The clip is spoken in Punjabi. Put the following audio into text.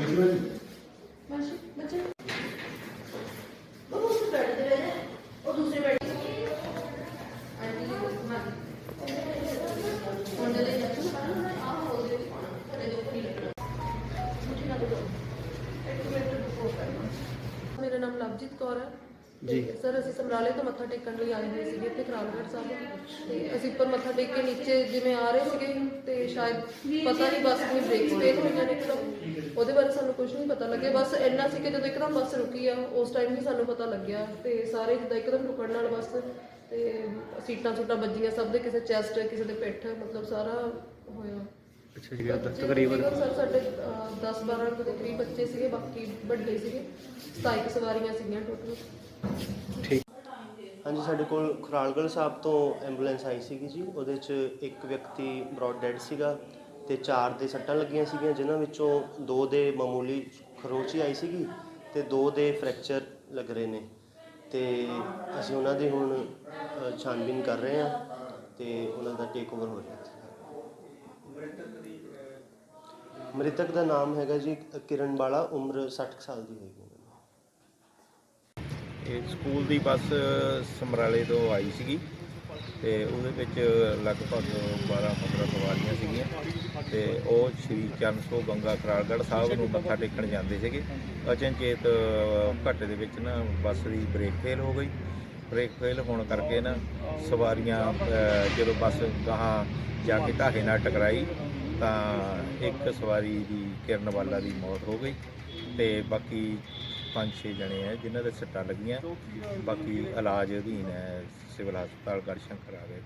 ਮਾਸੀ ਬੱਚੇ। ਉਹ ਉਸ ਬੈਠ ਤੇ ਰਹੇ ਉਹ ਦੂਸਰੇ ਬੈਠ ਆਂਟੀ ਜੀ ਮੈਂ ਮੁੰਡੇ ਦੇ ਜੱਟ ਨੂੰ ਆ ਹੋ ਗਿਆ ਕਦੇ ਦੁੱਖ ਨਹੀਂ ਲੱਗਣਾ ਮੁਝੇ ਨਾ ਦੋ ਇੱਕ ਮਿੰਟ ਰੁਕੋ ਮੇਰਾ ਨਾਮ ਲਵਜੀਤ ਕੌਰ ਹੈ। ਜੀ ਸਰ ਅਸੀਂ ਸਮਰਾਲੇ ਤੋਂ ਮੱਥਾ ਟੇਕਣ ਲਈ ਆਏ ਹੋਏ ਸੀਗੇ ਇੱਥੇ ਖਰਾਲਗੜ੍ਹ ਸਾਹਿਬ। ਤੇ ਅਸੀਂ ਉੱਪਰ ਮੱਥਾ ਟੇਕ ਕੇ ਨੀਚੇ ਜਿਵੇਂ ਆ ਰਹੇ ਸੀਗੇ, ਤੇ ਸ਼ਾਇਦ ਪਤਾ ਨਹੀਂ ਬੱਸ ਦੀ ਬ੍ਰੇਕ ਫੇਲ ਹੋਈਆਂ ਨੇ ਇੱਕਦਮ ਉਹਦੇ ਬਾਰੇ ਸਾਨੂੰ ਕੁਝ ਨਹੀਂ ਪਤਾ ਲੱਗਿਆ। ਬਸ ਇੰਨਾ ਸੀ ਕਿ ਜਦੋਂ ਇੱਕਦਮ ਬੱਸ ਰੁਕੀ ਆ, ਉਸ ਟਾਈਮ ਹੀ ਸਾਨੂੰ ਪਤਾ ਲੱਗਿਆ ਤੇ ਸਾਰੇ ਜਿੱਦਾਂ ਇੱਕਦਮ ਰੁਕਣ ਨਾਲ ਬੱਸ ਤੇ ਸੀਟਾਂ ਸੂਟਾਂ ਵੱਜੀਆਂ, ਸਭ ਦੇ ਕਿਸੇ ਚੈਸਟ ਕਿਸੇ ਦੇ ਪਿੱਠ, ਮਤਲਬ ਸਾਰਾ ਹੋਇਆ। ਅੱਛਾ ਜੀ ਬੱਚੇ ਤਕਰੀਬਨ। ਸਰ ਸਾਡੇ 10 12 ਦੇ ਕਰੀਬ ਬੱਚੇ ਸੀਗੇ ਬਾਕੀ ਵੱਡੇ ਸੀਗੇ। 27 ਕੁ ਸਵਾਰੀਆਂ ਸੀਗੀਆਂ ਟੋਟਲ ਹਾਂਜੀ ਸਾਡੇ ਕੋਲ ਖਰਾਲਗੜ੍ਹ ਸਾਹਿਬ ਤੋਂ ਐਂਬੂਲੈਂਸ ਆਈ ਸੀਗੀ ਜੀ। ਉਹਦੇ 'ਚ ਇੱਕ ਵਿਅਕਤੀ ਬ੍ਰੌਡ ਡੈਡ ਸੀਗਾ ਤੇ ਚਾਰ ਦੇ ਸੱਟਾਂ ਲੱਗੀਆਂ ਸੀਗੀਆਂ ਜਿਨ੍ਹਾਂ ਵਿੱਚੋਂ ਦੋ ਦੇ ਮਾਮੂਲੀ ਖਰੋਚ ਹੀ ਆਈ ਸੀਗੀ ਤੇ ਦੋ ਦੇ ਫ੍ਰੈਕਚਰ ਲੱਗ ਰਹੇ ਨੇ। ਤੇ ਅਸੀਂ ਉਹਨਾਂ ਦੀ ਹੁਣ ਛਾਨਬੀਨ ਕਰ ਰਹੇ ਹਾਂ ਤੇ ਉਹਨਾਂ ਦਾ ਟੇਕ ਓਵਰ ਹੋ ਰਿਹਾ। ਮ੍ਰਿਤਕ ਦਾ ਨਾਮ ਹੈਗਾ ਜੀ ਕਿਰਨ ਬਾਲਾ, ਉਮਰ 60 ਸਾਲ ਦੀ ਹੋਏਗੀ ਇਹ ਸਕੂਲ ਦੀ ਬੱਸ ਸਮਰਾਲੇ ਤੋਂ ਆਈ ਸੀਗੀ ਤੇ ਉਹਦੇ ਵਿੱਚ ਲਗਭਗ 12-15 ਸਵਾਰੀਆਂ ਸੀਗੀਆਂ ਤੇ ਉਹ ਸ਼੍ਰੀ ਚਰਨ ਸੋ ਗੰਗਾ ਕਰਾਲਗੜ੍ਹ ਸਾਹਿਬ ਨੂੰ ਮੱਥਾ ਟੇਕਣ ਜਾਂਦੇ ਸੀਗੇ। ਅਚਨਚੇਤ ਘਾਟੇ ਦੇ ਵਿੱਚ ਨਾ ਬੱਸ ਦੀ ਬ੍ਰੇਕ ਫੇਲ ਹੋ ਗਈ। ਬ੍ਰੇਕ ਫੇਲ ਹੋਣ ਕਰਕੇ ਨਾ ਸਵਾਰੀਆਂ ਜਦੋਂ ਬੱਸ ਗਾਹਾਂ ਜਾ ਕੇ ਢਾਹੇ ਨਾਲ ਟਕਰਾਈ ਤਾਂ ਇੱਕ ਸਵਾਰੀ ਦੀ ਕਿਰਨ ਵਾਲਾ ਦੀ ਮੌਤ ਹੋ ਗਈ ਤੇ ਬਾਕੀ ਪੰਜ ਛੇ ਜਣੇ ਆ ਜਿਨ੍ਹਾਂ ਦੇ ਸੱਟਾਂ ਲੱਗੀਆਂ। ਬਾਕੀ ਇਲਾਜ ਅਧੀਨ ਹੈ, ਸਿਵਲ ਹਸਪਤਾਲ ਗੜਸ਼ੰਕਰ ਆ ਗਏ।